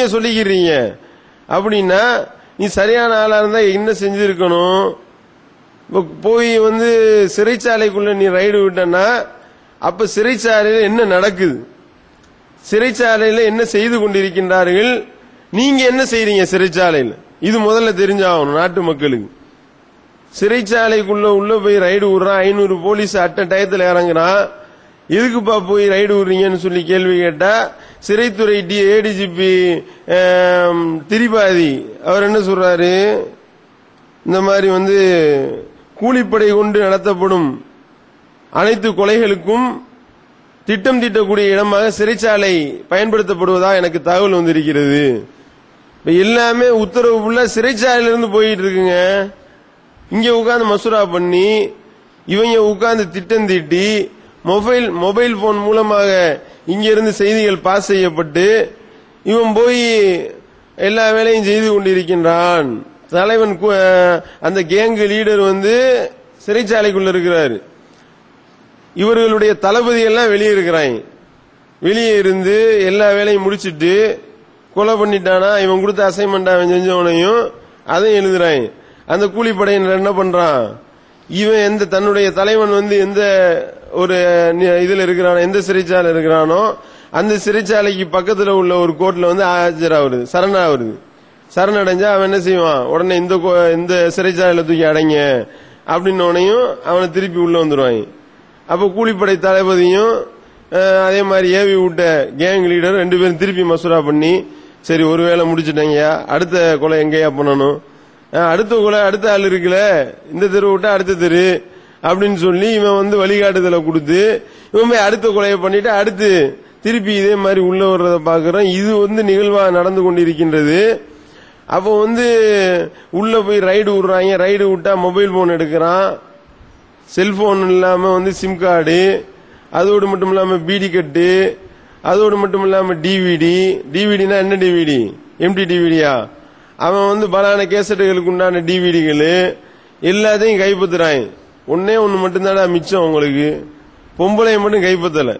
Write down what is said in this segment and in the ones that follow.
நீங்க சொல்லிக்கிறீங்க. அப்படின்னா நீ சரியான ஆளா இருந்தா என்ன செஞ்சிருக்கணும்? போய் வந்து சிறைச்சாலைக்குள்ள நீ ரைடு விட்டனா அப்ப சிறைச்சாலையில என்ன நடக்குது? சிறைச்சாலையில என்ன செய்து கொண்டிருக்கின்றார்கள்? நீங்க என்ன செய்றீங்க சிறைச்சாலையில்? இது முதல்ல தெரிஞ்சாகணும் நாட்டு மக்களுக்கு. சிறைச்சாலைக்குள்ள உள்ள போய் ரைடு விடுறான் ஐநூறு போலீஸ் அட்ட டயத்தில் இறங்குறான். எதுக்குப்பா போய் ரைடு விடுறீங்கன்னு சொல்லி கேள்வி கேட்டா சிறைத்துறை டி ஏடிஜிபி திரிபாதி அவர் என்ன சொல்றாரு? இந்த மாதிரி வந்து கூலிப்படை கொண்டு நடத்தப்படும் அனைத்து கொலைகளுக்கும் திட்டம் தீட்டக்கூடிய இடமாக சிறைச்சாலை பயன்படுத்தப்படுவதா எனக்கு தகவல் வந்திருக்கிறது. இப்ப எல்லாமே உத்தரவு ஃபுல்லா சிறைச்சாலையில இருந்து போயிட்டு இருக்குங்க. இங்க உட்காந்து மசூரா பண்ணி இவங்க உட்காந்து திட்டம் தீட்டி மொபைல் மொபைல் போன் மூலமாக இங்கிருந்து செய்திகள் பாஸ் செய்யப்பட்டு இவன் போய் எல்லா வேலையும் செய்து கொண்டிருக்கின்றான். தலைவன் கு- அந்த கேங்கு லீடர் வந்து சிறைச்சாலைக்குள்ள இருக்கிறாரு. இவர்களுடைய தளபதி எல்லாம் வெளியே இருக்கிறாங்க வெளியே இருந்து எல்லா வேலையும் முடிச்சிட்டு கொலை பண்ணிட்டானா இவன் கொடுத்த அசைன்மெண்ட் அவன் செஞ்சவனையும் அதையும் எழுதுறான் அந்த கூலிப்படையினர் என்ன பண்றான்? இவன் எந்த தன்னுடைய தலைவன் வந்து எந்த ஒரு இதில் இதுல இருக்கிறானோ எந்த சிறைச்சாலை இருக்கிறானோ அந்த சிறைச்சாலைக்கு பக்கத்துல உள்ள ஒரு கோர்ட்ல வந்து ஆஜராகுது சரணாகுது சரணடைஞ்சா அவன் என்ன செய்வான்? உடனே இந்த கோ- இந்த சிறைச்சாலையில தூக்கி அடைங்க. அப்படின்னோனையும் அவனை திருப்பி உள்ள வந்துருவாங்க. அப்ப கூலிப்படை தளபதியும் அதே மாதிரி ஏவி விட்ட கேங் லீடர் ரெண்டு பேரும் திருப்பி மசூரா பண்ணி சரி ஒருவேளை வேளை அடுத்த கொலை எங்கேயா பண்ணணும்? அடுத்த கொலை அடுத்த ஆள் இருக்குல்ல இந்த தெரு விட்டா அடுத்த தெரு அப்படின்னு சொல்லி இவன் வந்து வழிகாட்டுதலை கொடுத்து இவன் போய் அடுத்த கொலையை பண்ணிட்டு அடுத்து திருப்பி இதே மாதிரி உள்ள வர்றத பாக்குறோம் இது வந்து நிகழ்வா நடந்து கொண்டிருக்கின்றது. அப்போ வந்து உள்ள போய் ரைடு விடுறாங்க. ரைடு விட்டா மொபைல் போன் எடுக்கிறான். செல்போன் இல்லாம வந்து சிம் கார்டு அதோடு மட்டும் இல்லாம பிடி கட்டு அதோடு மட்டும் இல்லாம டிவிடி டிவிடினா என்ன டிவிடி எம்டி டிவிடியா அவன் வந்து பலான கேசட்டுகளுக்கு உண்டான டிவிடிகள் எல்லாத்தையும் கைப்பற்றுறாங்க ஒன்னே ஒன்று மட்டும்தாடா மிச்சம் உங்களுக்கு. பொம்பளையை மட்டும் கைப்பற்றலை.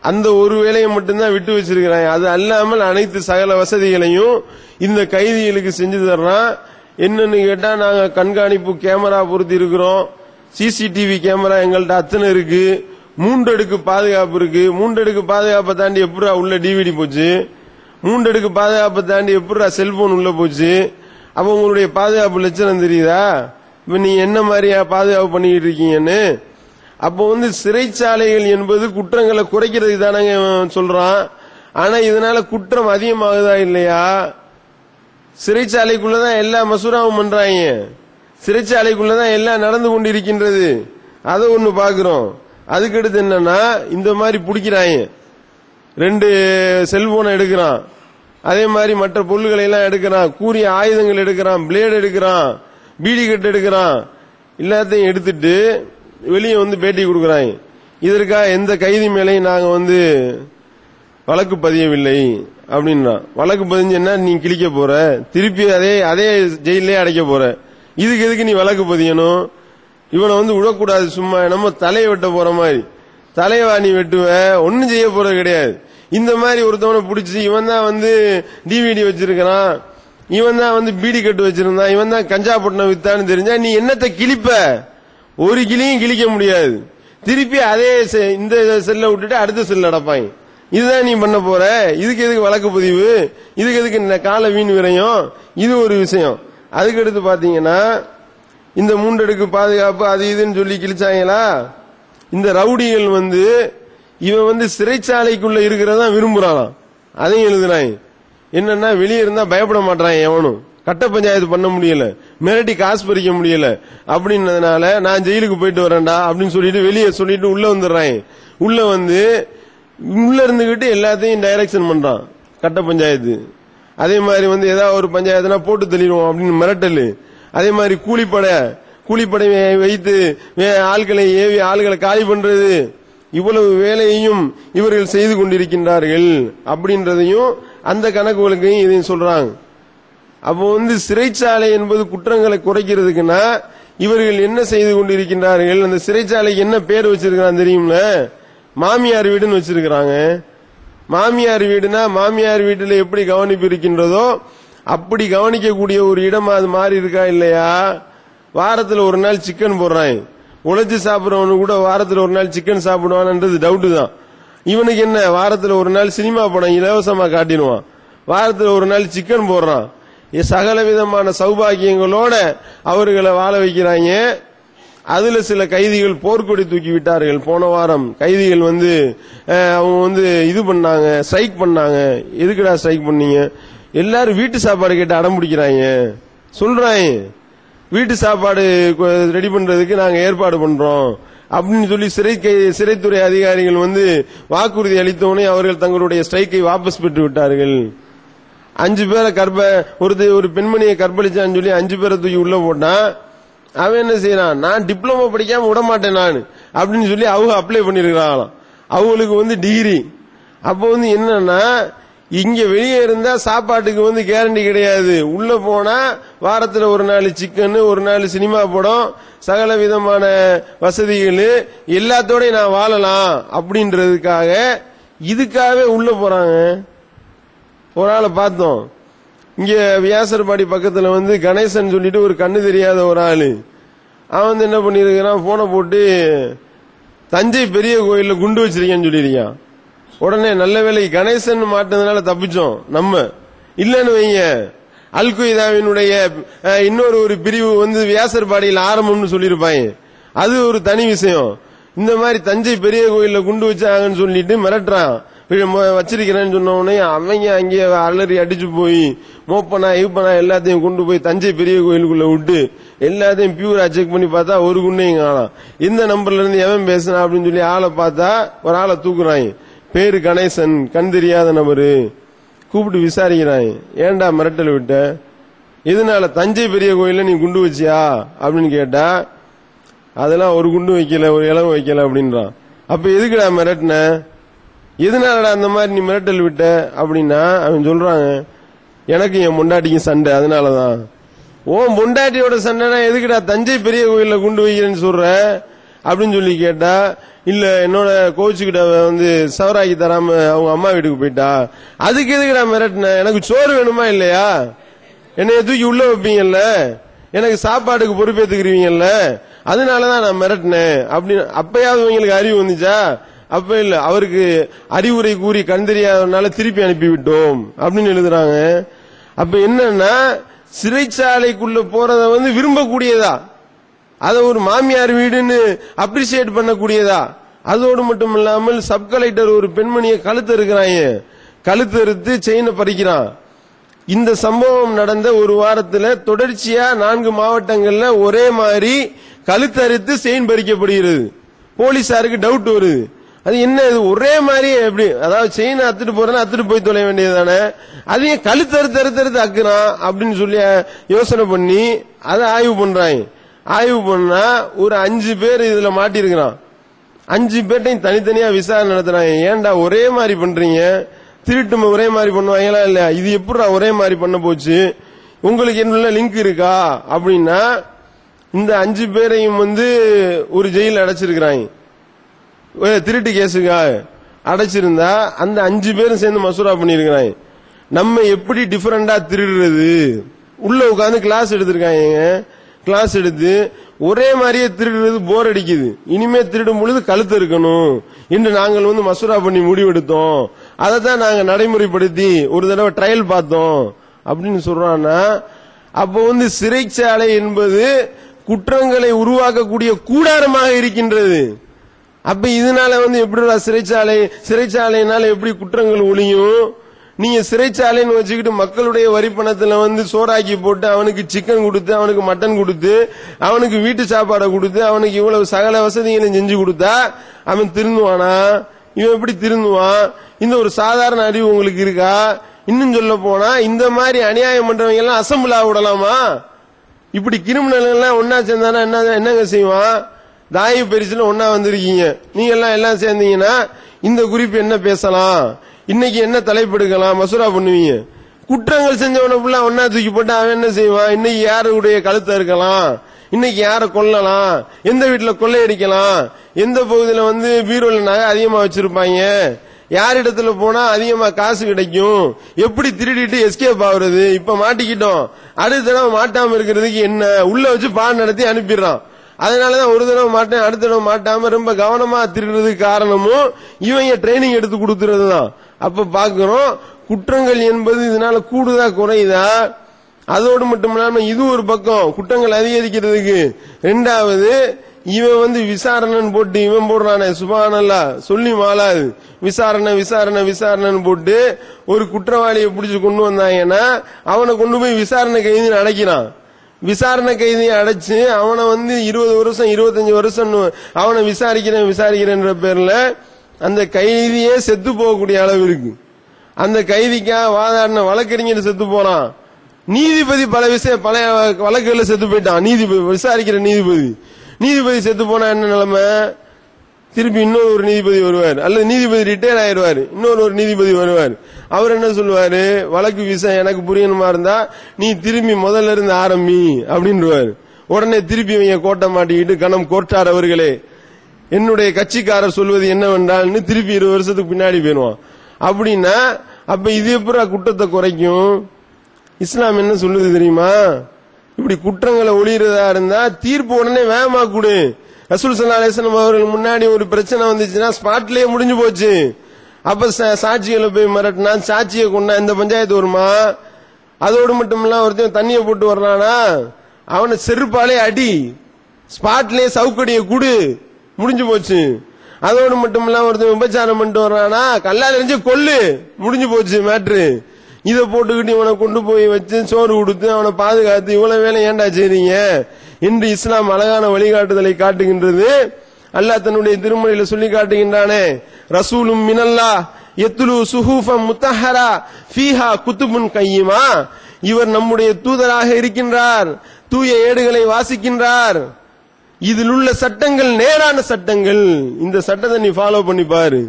அந்த ஒரு வேலையை மட்டும்தான் விட்டு வச்சிருக்கிறாங்க அது அல்லாமல் அனைத்து சகல வசதிகளையும் இந்த கைதிகளுக்கு செஞ்சு தர்றான். என்னன்னு கேட்டா நாங்க கண்காணிப்பு கேமரா பொருத்தி இருக்கிறோம். சிசிடிவி கேமரா எங்கள்கிட்ட அத்தனை இருக்கு. மூன்றடுக்கு பாதுகாப்பு இருக்கு. மூன்றடுக்கு பாதுகாப்பை தாண்டி எப்படா உள்ள டிவிடி போச்சு? மூன்றடுக்கு பாதுகாப்பை தாண்டி எப்படா செல்போன் உள்ள போச்சு? அப்ப உங்களுடைய பாதுகாப்பு லட்சணம் தெரியுதா? இப்ப நீ என்ன மாதிரியா பாதுகாப்பு பண்ணிக்கிட்டு இருக்கீங்கன்னு? அப்போ வந்து சிறைச்சாலைகள் என்பது குற்றங்களை குறைக்கிறதுக்கு தானங்க சொல்றான். ஆனா இதனால குற்றம் அதிகமாகுதா இல்லையா? சிறைச்சாலைக்குள்ளதான் எல்லா மசூராவும் பண்றாங்க. சிறைச்சாலைக்குள்ளதான் எல்லாம் நடந்து கொண்டிருக்கின்றது. அதை ஒண்ணு பாக்குறோம். அதுக்கடுத்து என்னன்னா இந்த மாதிரி பிடிக்கிறாங்க. ரெண்டு செல்போனை எடுக்கிறான். அதே மாதிரி மற்ற பொருள்களை எல்லாம் எடுக்கிறான். கூறிய ஆயுதங்கள் எடுக்கிறான் பிளேடு எடுக்கிறான் பீடி கட்டு எடுக்கிறான். எல்லாத்தையும் எடுத்துட்டு வெளியே வந்து பேட்டி கொடுக்கறாங்க. இதற்காக எந்த கைதி மேலையும் நாங்க வந்து வழக்கு பதியவில்லை அப்படின்றான். வழக்கு பதிஞ்சா நீ கிழிக்க போற. திருப்பி அதே அதே ஜெயிலே அடைக்க போற. இதுக்கு எதுக்கு நீ வழக்கு பதியணும்? இவனை வந்து விடக்கூடாது சும்மா நம்ம தலையை வெட்ட போற மாதிரி. தலைவா நீ வெட்டுவ. ஒன்னும் செய்ய போறது கிடையாது. இந்த மாதிரி ஒருத்தவனை பிடிச்சி இவன் தான் வந்து டிவிடி வச்சிருக்கிறான். இவன் தான் வந்து பீடி கட்டு வச்சிருந்தான். இவன் தான் கஞ்சா பட்டினம் வித்தான்னு தெரிஞ்சா நீ என்னத்தை கிழிப்ப? ஒரு கிளியும் கிழிக்க முடியாது. திருப்பி அதே செ- இந்த செல்ல விட்டுட்டு அடுத்த செல் நடப்பாங்க. இதுதான் நீ பண்ண போற? இதுக்கு எதுக்கு வழக்கு பதிவு? இதுக்கு எதுக்கு இந்த கால வீண் விரையும்? இது ஒரு விஷயம். அதுக்கு அடுத்து பாத்தீங்கன்னா இந்த மூன்றடுக்கு பாதுகாப்பு அது இதுன்னு சொல்லி கிழிச்சாங்களா? இந்த ரவுடிகள் வந்து இவன் வந்து சிறைச்சாலைக்குள்ள இருக்கிறதா விரும்புறானா அதையும் எழுதுனாய் என்னன்னா வெளியே இருந்தா பயப்பட மாட்டான் எவனும் கட்ட பஞ்சாயத்து பண்ண முடியல. மிரட்டி காசு பறிக்க முடியல. அப்படின்னதுனால நான் ஜெயிலுக்கு போயிட்டு வரேன்டா அப்படின்னு சொல்லிட்டு வெளியே சொல்லிட்டு உள்ள வந்துடுறாங்க உள்ள வந்து உள்ள இருந்துகிட்டு எல்லாத்தையும் டைரக்ஷன் பண்றான். கட்ட பஞ்சாயத்து. அதே மாதிரி வந்து ஏதாவது ஒரு பஞ்சாயத்துனா போட்டு தள்ளிடுவோம் அப்படின்னு மிரட்டல். அதே மாதிரி கூலிப்படை. கூலிப்படை வைத்து ஆள்களை ஆட்களை ஏவி ஆள்களை காலி பண்றது. இவ்வளவு வேலையையும் இவர்கள் செய்து கொண்டிருக்கின்றார்கள் அப்படின்றதையும் அந்த கணக்குகளுக்கையும் இதையும் சொல்றாங்க. அப்போ வந்து சிறைச்சாலை என்பது குற்றங்களை குறைக்கிறதுக்குன்னா இவர்கள் என்ன செய்து கொண்டிருக்கின்றார்கள்? அந்த சிறைச்சாலைக்கு என்ன பேர் வச்சிருக்கிறான் தெரியும்ல? மாமியார் வீடுன்னு வச்சிருக்கிறாங்க. மாமியார் வீடுனா மாமியார் வீட்டில் எப்படி கவனிப்பு இருக்கின்றதோ அப்படி கவனிக்கக்கூடிய ஒரு இடமா அது மாறி இருக்கா இல்லையா? வாரத்தில் ஒரு நாள் சிக்கன் போடுறாங்க. உழைச்சு சாப்பிடுறவனு கூட வாரத்துல ஒரு நாள் சிக்கன் சாப்பிடுவான்ன்றது டவுட் தான். இவனுக்கு என்ன வாரத்துல ஒரு நாள் சினிமா படம் இலவசமா காட்டிடுவான். வாரத்துல ஒரு நாள் சிக்கன் போடுறான். சகல விதமான சௌபாகியங்களோட அவர்களை வாழ வைக்கிறாங்க அதுல சில கைதிகள் போர்க்கொடி தூக்கி விட்டார்கள். போன வாரம் கைதிகள் வந்து அவங்க வந்து இது பண்ணாங்க ஸ்ட்ரைக் பண்ணாங்க. எதுக்குடா ஸ்ட்ரைக் பண்ணீங்க? எல்லாரும் வீட்டு சாப்பாடு கேட்டு அடம் பிடிக்கிறாங்க சொல்றாங்க வீட்டு சாப்பாடு ரெடி பண்றதுக்கு நாங்க ஏற்பாடு பண்றோம். அப்படின்னு சொல்லி சிறை கை- சிறைத்துறை அதிகாரிகள் வந்து வாக்குறுதி அளித்தவுடனே அவர்கள் தங்களுடைய ஸ்ட்ரைக்கை வாபஸ் பெற்று விட்டார்கள். அஞ்சு பேரை கற்ப ஒரு ஒரு பெண்மணியை கற்பழிச்சான்னு சொல்லி அஞ்சு பேரை தூக்கி உள்ள போட்டா அவன் என்ன செய்யறான்? நான் டிப்ளமோ படிக்காம விட மாட்டேன் நான். அப்படின்னு சொல்லி அவங்க அப்ளை பண்ணிருக்கிறாங்களாம். அவங்களுக்கு வந்து டிகிரி அப்போ வந்து என்னன்னா இங்க வெளியே இருந்தா சாப்பாட்டுக்கு வந்து கேரண்டி கிடையாது. உள்ள போனா வாரத்துல ஒரு நாள் சிக்கன் ஒரு நாள் சினிமா படம் சகல விதமான வசதிகள் எல்லாத்தோடய நான் வாழலாம் அப்படின்றதுக்காக இதுக்காகவே உள்ள போறாங்க. ஒரு ஆளை பார்த்தோம். இங்க வியாசர்பாடி பக்கத்துல வந்து கணேசன் சொல்லிட்டு ஒரு கண்ணு தெரியாத ஒரு ஆளு. அவன் வந்து என்ன பண்ணிருக்கிறான் போனை போட்டு தஞ்சை பெரிய கோயில்ல குண்டு வச்சிருக்கேன்னு சொல்லியிருக்கான். உடனே நல்ல வேலை கணேசன் மாட்டினதுனால தப்பிச்சோம் நம்ம. இல்லன்னு வைங்க. அல்குய்தாவினுடைய இன்னொரு ஒரு பிரிவு வந்து வியாசர்பாடியில் ஆரம்பம்னு சொல்லியிருப்பாங்க. அது ஒரு தனி விஷயம். இந்த மாதிரி தஞ்சை பெரிய கோயில்ல குண்டு வச்சாங்கன்னு சொல்லிட்டு மிரட்டுறான். வச்சிருக்கிறேன்னு சொன்ன உடனே அவங்க அங்கேயே அலறி அடிச்சு போய் மோப்பனா இவப்பனா எல்லாத்தையும் கொண்டு போய் தஞ்சை பெரிய கோயிலுக்குள்ள விட்டு எல்லாத்தையும் பியூரா செக் பண்ணி பார்த்தா ஒரு குண்டையும் காணாம். இந்த நம்பர்ல இருந்து எவன் பேசுனா அப்படின்னு சொல்லி ஆளை பார்த்தா ஒரு ஆளை தூக்குறாங்க. பேரு கணேசன் கண் தெரியாத நபரு. கூப்பிட்டு விசாரிக்கிறான் ஏன்டா மிரட்டல் விட்ட? எதனால தஞ்சை பெரிய கோயில நீ குண்டு வச்சியா? அப்படின்னு கேட்டா அதெல்லாம் ஒரு குண்டு வைக்கல ஒரு இளவு வைக்கல அப்படின்றான். அப்ப எதுக்குடா மிரட்டின? எதனாலடா அந்த மாதிரி நீ மிரட்டல் விட்ட? அப்படின்னா அவன் சொல்றாங்க எனக்கு என் முண்டாட்டிக்கும் சண்டை அதனாலதான். ஓன் முண்டாட்டியோட சண்டைனா எதுக்குடா தஞ்சை பெரிய கோயில குண்டு வைக்கிறேன்னு சொல்ற? அப்படின்னு சொல்லி கேட்டா இல்ல என்னோட கோச்சுக்கிட்ட வந்து சவராக்கி தராம அவங்க அம்மா வீட்டுக்கு போயிட்டா? அதுக்கு எதுக்கு நான் மிரட்டின? எனக்கு சோறு வேணுமா இல்லையா? என்னைய தூக்கி உள்ள வைப்பீங்கல்ல? எனக்கு சாப்பாட்டுக்கு பொறுப்பேத்துக்கிறீங்கல்ல? அதனாலதான் நான் மிரட்டினேன். அப்படின்னு அப்பயாவது உங்களுக்கு அறிவு வந்துச்சா? அப்ப இல்ல அவருக்கு அறிவுரை கூறி கண் தெரியாதனால திருப்பி அனுப்பி விட்டோம் அப்படின்னு எழுதுறாங்க. அப்ப என்னன்னா சிறைச்சாலைக்குள்ள போறத வந்து விரும்பக்கூடியதா? அதை ஒரு மாமியார் வீடுன்னு அப்ரிசியேட் பண்ணக்கூடியதா? அதோடு மட்டும் இல்லாமல் சப் கலெக்டர் ஒரு பெண்மணியை கழுத்து இருக்கிறாங்க கழுத்து அறுத்து செயினை பறிக்கிறான். இந்த சம்பவம் நடந்த ஒரு வாரத்தில் தொடர்ச்சியா நான்கு மாவட்டங்கள்ல ஒரே மாதிரி கழுத்தறுத்து செயின் பறிக்கப்படுகிறது. போலீசாருக்கு டவுட் வருது. அது என்ன இது? ஒரே மாதிரி எப்படி? அதாவது செயின் அத்துட்டு போறேன்னா அத்துட்டு போய் தொலை வேண்டியதுதானே? அதையும் கழுத்தறுத்து அறுத்து அக்குறான் அப்படின்னு சொல்லி யோசனை பண்ணி அதை ஆய்வு பண்றாங்க. ஆய்வு பண்ணா ஒரு அஞ்சு பேர் இதுல மாட்டிருக்கிறான் அஞ்சு பேர்ட்டையும் தனித்தனியா விசாரணை நடத்துறாங்க. ஏன்டா ஒரே மாதிரி பண்றீங்க? திருட்டு ஒரே மாதிரி பண்ணுவாங்களா இல்லையா? இது எப்படிடா ஒரே மாதிரி பண்ண போச்சு? உங்களுக்கு என்ன லிங்க் இருக்கா? அப்படின்னா இந்த அஞ்சு பேரையும் வந்து ஒரு ஜெயில அடைச்சிருக்கிறாங்க. திருட்டு கேஸுக்கா? அடைச்சிருந்தா அந்த அஞ்சு பேரும் சேர்ந்து மசூரா பண்ணிருக்கிறாங்க நம்ம எப்படி டிஃபரெண்டா திருடுறது? உள்ள உட்காந்து கிளாஸ் எடுத்திருக்காங்க. கிளாஸ் எடுத்து ஒரே மாதிரியே திருடுறது போர் அடிக்குது. இனிமே திருடும் பொழுது கழுத்து இருக்கணும் இன்று நாங்கள் வந்து மசூரா பண்ணி முடிவெடுத்தோம். அதை தான் நாங்கள் நடைமுறைப்படுத்தி ஒரு தடவை ட்ரையல் பார்த்தோம். அப்படின்னு சொல்றான்னா அப்போ வந்து சிறைச்சாலை என்பது குற்றங்களை உருவாக்கக்கூடிய கூடாரமாக இருக்கின்றது. அப்ப இதனால வந்து எப்படி சிறைச்சாலை சிறைச்சாலையினால எப்படி குற்றங்கள் ஒழியும்? நீங்க சிறைச்சாலைன்னு வச்சுக்கிட்டு மக்களுடைய வரி பணத்துல வந்து சோறாக்கி போட்டு அவனுக்கு சிக்கன் கொடுத்து அவனுக்கு மட்டன் கொடுத்து அவனுக்கு வீட்டு சாப்பாடை கொடுத்து அவனுக்கு இவ்வளவு சகல வசதிகளை செஞ்சு கொடுத்தா அவன் திருந்துவானா? இவன் எப்படி திருந்துவான்? இந்த ஒரு சாதாரண அறிவு உங்களுக்கு இருக்கா? இன்னும் சொல்ல போனா இந்த மாதிரி அநியாயம் பண்றவங்க எல்லாம் அசம்பிளா விடலாமா? இப்படி கிரிமினல் எல்லாம் ஒன்னா சேர்ந்தானா என்ன என்னங்க செய்வான்? தாயு பெரிசுல ஒன்னா வந்திருக்கீங்க. நீங்க எல்லாம் எல்லாம் சேர்ந்தீங்கன்னா இந்த குறிப்பு என்ன பேசலாம்? இன்னைக்கு என்ன தலைப்பெடுக்கலாம்? மசூரா பண்ணுவீங்க. குற்றங்கள் செஞ்சவன ஃபுல்லா ஒன்னா தூக்கி போட்டு அவன் என்ன செய்வான்? இன்னைக்கு யாருடைய கழுத்தை இருக்கலாம் இன்னைக்கு யாரை கொல்லலாம்? எந்த வீட்டுல கொள்ளையடிக்கலாம்? எந்த பகுதியில வந்து பீரோல நகை அதிகமா வச்சிருப்பாங்க? யாரிடத்துல போனா அதிகமா காசு கிடைக்கும்? எப்படி திருடிட்டு எஸ்கேப் ஆகுறது? இப்ப மாட்டிக்கிட்டோம். அடுத்த தடவை மாட்டாம இருக்கிறதுக்கு என்ன? உள்ள வச்சு பாடம் நடத்தி அனுப்பிடுறான். அதனாலதான் ஒரு தடவை மாட்டேன் அடுத்த தடவை மாட்டாம ரொம்ப கவனமா திருடுறதுக்கு காரணமும் இவங்க ட்ரைனிங் எடுத்து கொடுத்துறது தான் அப்ப பாக்குறோம் குற்றங்கள் என்பது இதனால கூடுதா குறையுதா? அதோடு மட்டும் இல்லாம இது ஒரு பக்கம் குற்றங்கள் அதிகரிக்கிறதுக்கு. ரெண்டாவது இவன் வந்து விசாரணைன்னு போட்டு இவன் போடுறானே சுபானல்லா சொல்லி மாலாது விசாரணை விசாரணை விசாரணைன்னு போட்டு ஒரு குற்றவாளியை பிடிச்சி கொண்டு வந்தாங்கன்னா அவனை கொண்டு போய் விசாரணை கைது அடைக்கிறான் விசாரணை கைதியை அடைச்சு அவனை வந்து இருபது வருஷம் இருபத்தஞ்சு வருஷம் அவனை விசாரிக்கிறேன் விசாரிக்கிறேன்ற பேர்ல அந்த கைதியே செத்து போகக்கூடிய அளவு இருக்கு. அந்த கைதிக்கா வாதாடின வழக்கறிஞர் செத்து போறான் நீதிபதி பல விஷயம் பல வழக்குகள்ல செத்து போயிட்டான். நீதிபதி விசாரிக்கிற நீதிபதி. நீதிபதி செத்து போனா என்ன நிலைமை? திருப்பி இன்னொரு ஒரு நீதிபதி வருவார். அல்லது நீதிபதி ரிட்டையர் ஆயிடுவார். இன்னொரு ஒரு நீதிபதி வருவார். அவர் என்ன சொல்லுவாரு? வழக்கு விஷயம் எனக்கு புரியணுமா இருந்தா நீ திரும்பி முதல்ல இருந்து ஆரம்பி அப்படின்றவாரு உடனே திருப்பி இவங்க கோட்டை மாட்டிக்கிட்டு கணம் கோர்ட்டார் அவர்களே என்னுடைய கட்சிக்காரர் சொல்வது என்னவென்றால்னு திருப்பி இருபது வருஷத்துக்கு பின்னாடி போயிடுவான். அப்படின்னா அப்ப இது எப்படா குற்றத்தை குறைக்கும்? இஸ்லாம் என்ன சொல்லுது தெரியுமா? இப்படி குற்றங்களை ஒளியறதா இருந்தா தீர்ப்பு உடனே வேகமா கொடு. ரசூல் சல்லா அலிஸ்லாம் அவர்கள் முன்னாடி ஒரு பிரச்சனை வந்துச்சுன்னா ஸ்பாட்லயே முடிஞ்சு போச்சு. அப்ப சாட்சிகளை போய் மிரட்டினா சாட்சியை கொண்டா இந்த பஞ்சாயத்து வருமா? அதோடு மட்டும் இல்ல ஒருத்தன் தண்ணியை போட்டு வர்றானா? அவனை செருப்பாலே அடி. ஸ்பாட்லயே சவுக்கடியை குடு. முடிஞ்சு போச்சு. அதோடு மட்டும் ஒருத்தன் விபச்சாரம் பண்ணிட்டு வர்றானா? கல்லால் எரிஞ்சு கொல்லு. முடிஞ்சு போச்சு மேட்ரு. இதை போட்டுக்கிட்டு இவனை கொண்டு போய் வச்சு சோறு கொடுத்து அவனை பாதுகாத்து இவ்வளவு வேலை ஏன்டா செய்றீங்க? இன்று இஸ்லாம் அழகான வழிகாட்டுதலை காட்டுகின்றது. அல்லாஹ் தன்னுடைய திருமறையில சொல்லி காட்டுகின்றானே ரசூலும் மினல்லா எத்துலு சுஹூஃபம் முத்தஹரா ஃபீஹா குத்துபுன் கையுமா. இவர் நம்முடைய தூதராக இருக்கின்றார் தூய ஏடுகளை வாசிக்கின்றார். இதில் உள்ள சட்டங்கள் நேரான சட்டங்கள் இந்த சட்டத்தை நீ ஃபாலோ பண்ணி பாரு.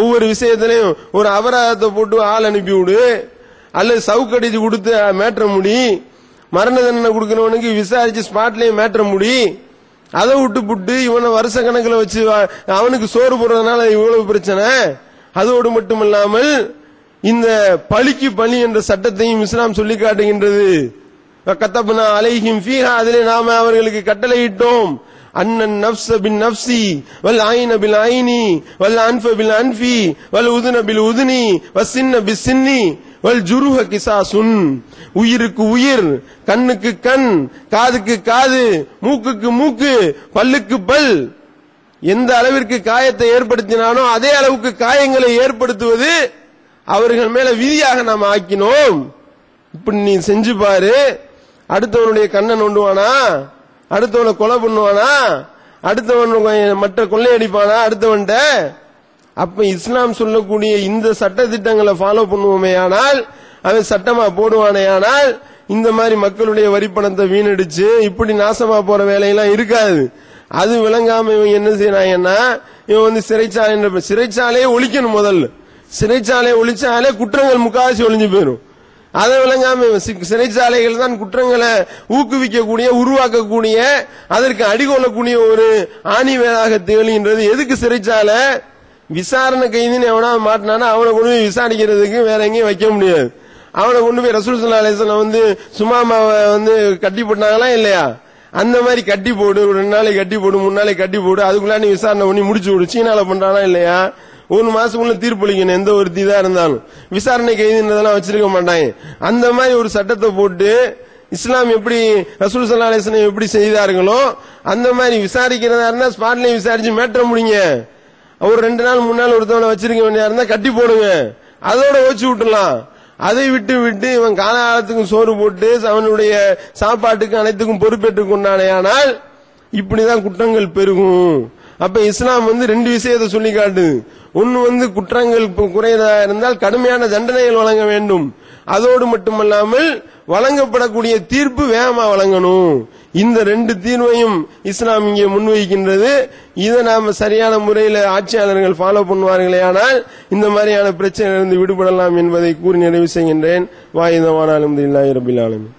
ஒவ்வொரு விஷயத்திலையும் ஒரு அபராதத்தை போட்டு ஆள் அனுப்பி விடு. அல்லது சவுக்கடிச்சு கொடுத்து மேற்ற முடி. மரண தண்டனை கொடுக்கிறவனுக்கு விசாரிச்சு ஸ்பாட்லயே மேற்ற முடி. அதை விட்டு புட்டு இவனை வருஷ கணக்கில் வச்சு அவனுக்கு சோறு போடுறதுனால இவ்வளவு பிரச்சனை? அதோடு மட்டுமல்லாமல் இந்த பழிக்கு பழி என்ற சட்டத்தையும் இஸ்லாம் சொல்லி காட்டுகின்றது. கத்தப்பனா அலைஹிம் ஃபீஹா அதிலே நாம அவர்களுக்கு கட்டளையிட்டோம். அன்னன் நப்ச பின் நப்சி வல் ஆயின பில் ஆயினி வல் அன்ஃப பில் அன்ஃபி வல் உதுன பில் உதுனி சின்ன பிஸ் சின்னி வல் ஜுருஹ கிசாசுன் உயிருக்கு உயிர் கண்ணுக்கு கண் காதுக்கு காது மூக்குக்கு மூக்கு பல்லுக்கு பல். எந்த அளவிற்கு காயத்தை ஏற்படுத்தினானோ அதே அளவுக்கு காயங்களை ஏற்படுத்துவது அவர்கள் மேல விதியாக நாம் ஆக்கினோம். இப்படி நீ செஞ்சு பாரு. அடுத்தவனுடைய கண்ணை நோண்டுவானா? அடுத்தவனை கொலை பண்ணுவானா? அடுத்தவன் மற்ற கொள்ளையடிப்பானா? அடுத்தவன்ட்ட அப்ப இஸ்லாம் சொல்லக்கூடிய இந்த சட்ட திட்டங்களை ஃபாலோ பண்ணுவோமே ஆனால் அவன் சட்டமா போடுவானே ஆனால் இந்த மாதிரி மக்களுடைய வரிப்பணத்தை வீணடிச்சு இப்படி நாசமா போற வேலையெல்லாம் இருக்காது. அது விளங்காம இவன் என்ன செய்யறாங்கன்னா இவன் வந்து சிறைச்சாலை சிறைச்சாலையே ஒழிக்கணும் முதல்ல. சிறைச்சாலையை ஒழிச்சாலே குற்றங்கள் முக்காவாசி ஒழிஞ்சு போயிடும் அதை விளங்காம சிறைச்சாலைகள் தான் குற்றங்களை ஊக்குவிக்கக்கூடிய உருவாக்கக்கூடிய அதற்கு அடிகொள்ளக்கூடிய ஒரு ஆணி வேளாக திகழ்கின்றது. எதுக்கு சிறைச்சாலை? விசாரணை கைதின்னு எவனா மாட்டினானா அவனை கொண்டு போய் விசாரிக்கிறதுக்கு வேற எங்கேயும் வைக்க முடியாது. அவனை கொண்டு போய் ரசூல் சல்லா அலிஸ்லாம் வந்து சுமாமாவை வந்து கட்டி போட்டாங்களா இல்லையா? அந்த மாதிரி கட்டி போடு ரெண்டு நாளைக்கு கட்டி போடு மூணு நாளைக்கு கட்டி போடு அதுக்குள்ள நீ விசாரணை பண்ணி முடிச்சு விடு. சீனால பண்றானா இல்லையா? ஒரு மாசத்துக்குள்ள தீர்ப்பளிக்கணும் எந்த ஒரு இதா இருந்தாலும். விசாரணை கைதுன்றதெல்லாம் வச்சிருக்க மாட்டாங்க. அந்த மாதிரி ஒரு சட்டத்தை போட்டு இஸ்லாம் எப்படி ரசூல் சல்லா அலிஸ்லாம் எப்படி செய்தார்களோ அந்த மாதிரி விசாரிக்கிறதா இருந்தா ஸ்பாட்லயும் விசாரிச்சு மேற்ற முடியுங்க ஒரு ரெண்டு நாள் மூணு நாள் ஒருத்தவனை வச்சிருக்க வேண்டியா இருந்தா கட்டி போடுங்க. அதோட ஓச்சு விட்டுலாம் அதை விட்டு விட்டு இவன் காலகாலத்துக்கும் சோறு போட்டு அவனுடைய சாப்பாட்டுக்கு அனைத்துக்கும் பொறுப்பேற்றுக் கொண்டானேயானால் இப்படிதான் குற்றங்கள் பெருகும். அப்ப இஸ்லாம் வந்து ரெண்டு விஷயத்தை சொல்லி காட்டுது. ஒன்னு வந்து குற்றங்கள் குறையதா இருந்தால் கடுமையான தண்டனைகள் வழங்க வேண்டும். அதோடு மட்டுமல்லாமல் வழங்கப்படக்கூடிய தீர்ப்பு வேகமா வழங்கணும். இந்த ரெண்டு தீர்வையும் இஸ்லாம் இங்கே முன்வைக்கின்றது. இதை நாம சரியான முறையில் ஆட்சியாளர்கள் ஃபாலோ பண்ணுவார்களே ஆனால் இந்த மாதிரியான பிரச்சனையிலிருந்து விடுபடலாம் என்பதை கூறி நிறைவு செய்கின்றேன். வாயுதவான அலமது இல்லாயிரபில் ஆலமி